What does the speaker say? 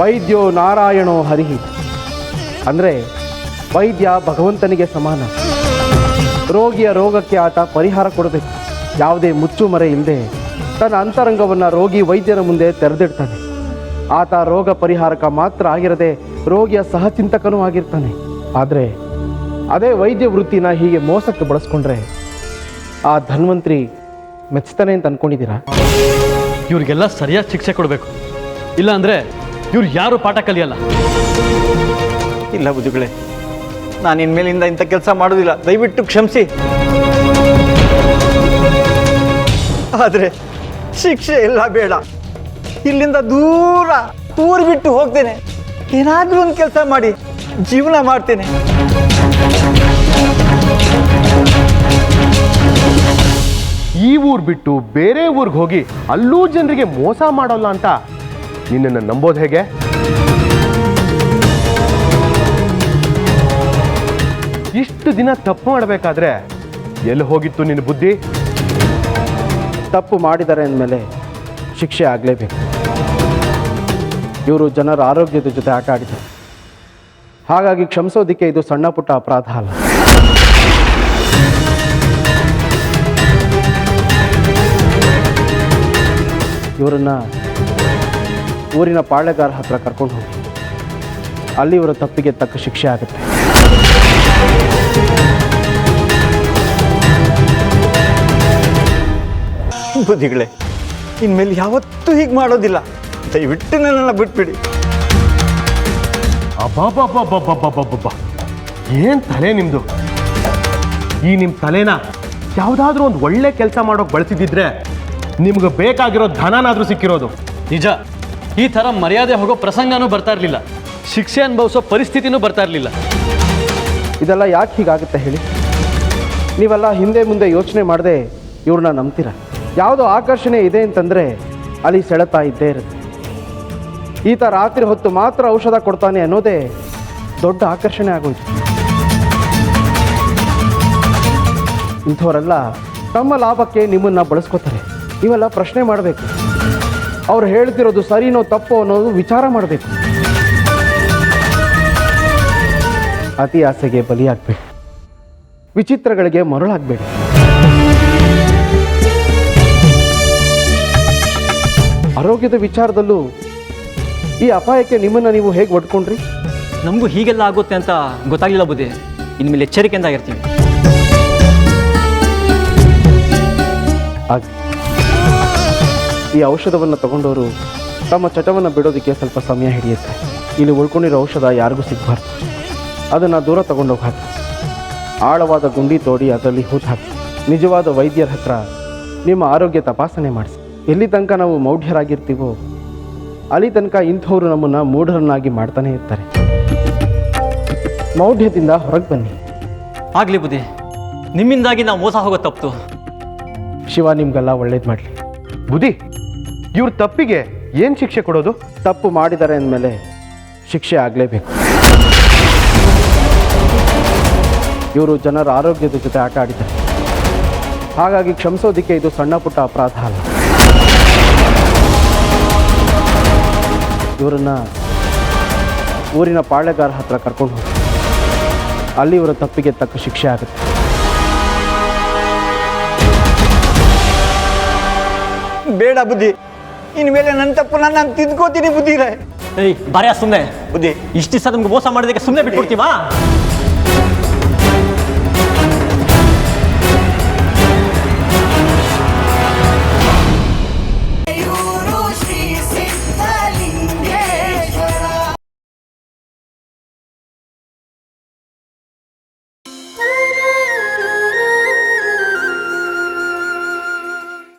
ವೈದ್ಯೋ ನಾರಾಯಣೋ ಹರಿಹಿ. ಅಂದರೆ ವೈದ್ಯ ಭಗವಂತನಿಗೆ ಸಮಾನ. ರೋಗಿಯ ರೋಗಕ್ಕೆ ಆತ ಪರಿಹಾರ ಕೊಡಬೇಕು. ಯಾವುದೇ ಮುಚ್ಚುಮರೆ ಇಲ್ಲದೆ ತನ್ನ ಅಂತರಂಗವನ್ನು ರೋಗಿ ವೈದ್ಯರ ಮುಂದೆ ತೆರೆದಿಡ್ತಾನೆ. ಆತ ರೋಗ ಪರಿಹಾರಕ ಮಾತ್ರ ಆಗಿರದೆ ರೋಗಿಯ ಸಹಚಿಂತಕನೂ ಆಗಿರ್ತಾನೆ. ಆದರೆ ಅದೇ ವೈದ್ಯ ವೃತ್ತಿನ ಹೀಗೆ ಮೋಸಕ್ಕೆ ಬಳಸ್ಕೊಂಡ್ರೆ ಆ ಧನ್ವಂತ್ರಿ ಮೆಚ್ತಾನೆ ಅಂತ ಅನ್ಕೊಂಡಿದ್ದೀರಾ? ಇವರಿಗೆಲ್ಲ ಸರಿಯಾದ ಶಿಕ್ಷೆ ಕೊಡಬೇಕು. ಇಲ್ಲ ಅಂದರೆ ಇವ್ರು ಯಾರು ಪಾಠ ಕಲಿಯಲ್ಲ? ಇಲ್ಲ ಬುದ್ಧಿಗಳೆ ನಾನು ಇನ್ಮೇಲಿಂದ ಇಂಥ ಕೆಲಸ ಮಾಡೋದಿಲ್ಲ. ದಯವಿಟ್ಟು ಕ್ಷಮಿಸಿ. ಆದರೆ ಶಿಕ್ಷೆ ಎಲ್ಲ ಬೇಡ. ಇಲ್ಲಿಂದ ದೂರ ಊರು ಬಿಟ್ಟು ಹೋಗ್ತೇನೆ. ಏನಾದರೂ ಒಂದು ಕೆಲಸ ಮಾಡಿ ಜೀವನ ಮಾಡ್ತೇನೆ. ಈ ಊರು ಬಿಟ್ಟು ಬೇರೆ ಊರಿಗೆ ಹೋಗಿ ಅಲ್ಲೂ ಜನರಿಗೆ ಮೋಸ ಮಾಡೋಲ್ಲ ಅಂತ ನಿನ್ನನ್ನು ನಂಬೋದು ಹೇಗೆ? ಇಷ್ಟು ದಿನ ತಪ್ಪು ಮಾಡಬೇಕಾದ್ರೆ ಎಲ್ಲಿ ಹೋಗಿತ್ತು ನಿನ್ನ ಬುದ್ಧಿ? ತಪ್ಪು ಮಾಡಿದ್ದಾರೆ ಅಂದಮೇಲೆ ಶಿಕ್ಷೆ ಆಗಲೇಬೇಕು. ಇವರು ಜನರ ಆರೋಗ್ಯದ ಜೊತೆ ಆಟ ಆಡಿದ್ದಾರೆ. ಹಾಗಾಗಿ ಕ್ಷಮಿಸೋದಿಕ್ಕೆ ಇದು ಸಣ್ಣ ಪುಟ್ಟ ಅಪರಾಧ ಅಲ್ಲ. ಇವರನ್ನ ಊರಿನ ಪಾಳೆಗಾರ ಹತ್ರ ಕರ್ಕೊಂಡು ಹೋಗಿ. ಅಲ್ಲಿ ಇವರ ತಪ್ಪಿಗೆ ತಕ್ಕ ಶಿಕ್ಷೆ ಆಗುತ್ತೆ. ಬುದ್ಧಿಗಳೇ ಇನ್ಮೇಲೆ ಯಾವತ್ತೂ ಹೀಗೆ ಮಾಡೋದಿಲ್ಲ. ದಯವಿಟ್ಟು ನನ್ನನ್ನು ಬಿಟ್ಬಿಡಿ. ಅಬ್ಬಬ್ಬಬ್ಬಬ್ಬಬ್ಬಬ್ಬಬ್ಬ. ಏನ್ ತಲೆ ನಿಮ್ದು? ಈ ನಿಮ್ಮ ತಲೆನ ಯಾವುದಾದ್ರೂ ಒಂದು ಒಳ್ಳೆ ಕೆಲಸ ಮಾಡೋಕೆ ಬಳಸಿದಿದ್ರೆ ನಿಮ್ಗೆ ಬೇಕಾಗಿರೋ ಧನನಾದ್ರೂ ಸಿಕ್ಕಿರೋದು. ನಿಜ. ಈ ಥರ ಮರ್ಯಾದೆ ಹೋಗೋ ಪ್ರಸಂಗನೂ ಬರ್ತಾ ಇರಲಿಲ್ಲ. ಶಿಕ್ಷೆ ಅನುಭವಿಸೋ ಪರಿಸ್ಥಿತಿನೂ ಬರ್ತಾ ಇರಲಿಲ್ಲ. ಇದೆಲ್ಲ ಯಾಕೆ ಹೀಗಾಗುತ್ತೆ ಹೇಳಿ? ನೀವೆಲ್ಲ ಹಿಂದೆ ಮುಂದೆ ಯೋಚನೆ ಮಾಡದೆ ಇವ್ರನ್ನ ನಂಬ್ತೀರ? ಯಾವುದೋ ಆಕರ್ಷಣೆ ಇದೆ ಅಂತಂದರೆ ಅಲ್ಲಿ ಸೆಳೆತಾ ಇದ್ದೇ ಇರುತ್ತೆ. ಈತ ರಾತ್ರಿ ಹೊತ್ತು ಮಾತ್ರ ಔಷಧ ಕೊಡ್ತಾನೆ ಅನ್ನೋದೇ ದೊಡ್ಡ ಆಕರ್ಷಣೆ ಆಗೋಯ್ತು. ಇಂಥವರೆಲ್ಲ ತಮ್ಮ ಲಾಭಕ್ಕೆ ನಿಮ್ಮನ್ನು ಬಳಸ್ಕೋತಾರೆ. ನೀವೆಲ್ಲ ಪ್ರಶ್ನೆ ಮಾಡಬೇಕು. ಅವ್ರು ಹೇಳ್ತಿರೋದು ಸರಿನೋ ತಪ್ಪೋ ಅನ್ನೋದು ವಿಚಾರ ಮಾಡಬೇಕು. ಅತಿ ಆಸೆಗೆ ಬಲಿಯಾಗಬೇಡಿ. ವಿಚಿತ್ರಗಳಿಗೆ ಮರುಳಾಗಬೇಡಿ. ಆರೋಗ್ಯದ ವಿಚಾರದಲ್ಲೂ ಈ ಅಪಾಯಕ್ಕೆ ನಿಮ್ಮನ್ನು ನೀವು ಹೇಗೆ ಒಡ್ಕೊಂಡ್ರಿ? ನಮಗೂ ಹೀಗೆಲ್ಲ ಆಗುತ್ತೆ ಅಂತ ಗೊತ್ತಾಗಿಲ್ಲ ಬುದ್ಧಿ. ಇನ್ಮೇಲೆ ಎಚ್ಚರಿಕೆಯಿಂದ ಆಗಿರ್ತೀವಿ. ಆಗ ಈ ಔಷಧವನ್ನು ತಗೊಂಡವರು ತಮ್ಮ ಚಟವನ್ನು ಬಿಡೋದಕ್ಕೆ ಸ್ವಲ್ಪ ಸಮಯ ಹಿಡಿಯುತ್ತೆ. ಇಲ್ಲಿ ಉಳ್ಕೊಂಡಿರೋ ಔಷಧ ಯಾರಿಗೂ ಸಿಗಬಾರ್ದು. ಅದನ್ನು ದೂರ ತಗೊಂಡೋಗಿ ಹಾಕಿ ಆಳವಾದ ಗುಂಡಿ ತೋಡಿ ಅದರಲ್ಲಿ ಹೂತು ಹಾಕಿ ನಿಜವಾದ ವೈದ್ಯರ ಹತ್ರ ನಿಮ್ಮ ಆರೋಗ್ಯ ತಪಾಸಣೆ ಮಾಡಿಸಿ. ಎಲ್ಲಿ ತನಕ ನಾವು ಮೌಢ್ಯರಾಗಿರ್ತೀವೋ ಅಲ್ಲಿ ತನಕ ಇಂಥವರು ನಮ್ಮನ್ನು ಮೂಢರನ್ನಾಗಿ ಮಾಡ್ತಾನೆ ಇರ್ತಾರೆ. ಮೌಢ್ಯದಿಂದ ಹೊರಗೆ ಬನ್ನಿ. ಆಗಲಿ ಬುದ್ಧಿ ನಿಮ್ಮಿಂದಾಗಿ ನಾವು ಮೋಸ ಹೋಗೋ ತಪ್ಪು. ಶಿವ ನಿಮ್ಗೆಲ್ಲ ಒಳ್ಳೇದು ಮಾಡಲಿ. ಬುದ್ಧಿ ಇವ್ರ ತಪ್ಪಿಗೆ ಏನು ಶಿಕ್ಷೆ ಕೊಡೋದು? ತಪ್ಪು ಮಾಡಿದ್ದಾರೆ ಅಂದಮೇಲೆ ಶಿಕ್ಷೆ ಆಗಲೇಬೇಕು. ಇವರು ಜನರ ಆರೋಗ್ಯದ ಜೊತೆ ಆಟ ಆಡಿದ್ದಾರೆ. ಹಾಗಾಗಿ ಕ್ಷಮಿಸೋದಿಕ್ಕೆ ಇದು ಸಣ್ಣ ಪುಟ್ಟ ಅಪರಾಧ ಅಲ್ಲ. ಇವರನ್ನ ಊರಿನ ಪಾಳೆಗಾರ ಹತ್ರ ಕರ್ಕೊಂಡು ಹೋಗಿ ಅಲ್ಲಿ ಇವರ ತಪ್ಪಿಗೆ ತಕ್ಕ ಶಿಕ್ಷೆ ಆಗುತ್ತೆ. ಬೇಡ ಬುದ್ಧಿ. ಇನ್ಮೇಲೆ ನನ್ನ ತಪ್ಪು ನಾನು ತಿದ್ಕೋತೀನಿ ಬುದ್ಧಿರೇ ಏಯ್ ಬರ್ಯಾ ಸುಮ್ಮನೆ ಬುದ್ಧಿ. ಇಷ್ಟು ದಿವಸ ನಮ್ಗೆ ಮೋಸ ಮಾಡೋದಕ್ಕೆ ಸುಮ್ಮನೆ ಬಿಟ್ಬಿಡ್ತೀವಾ?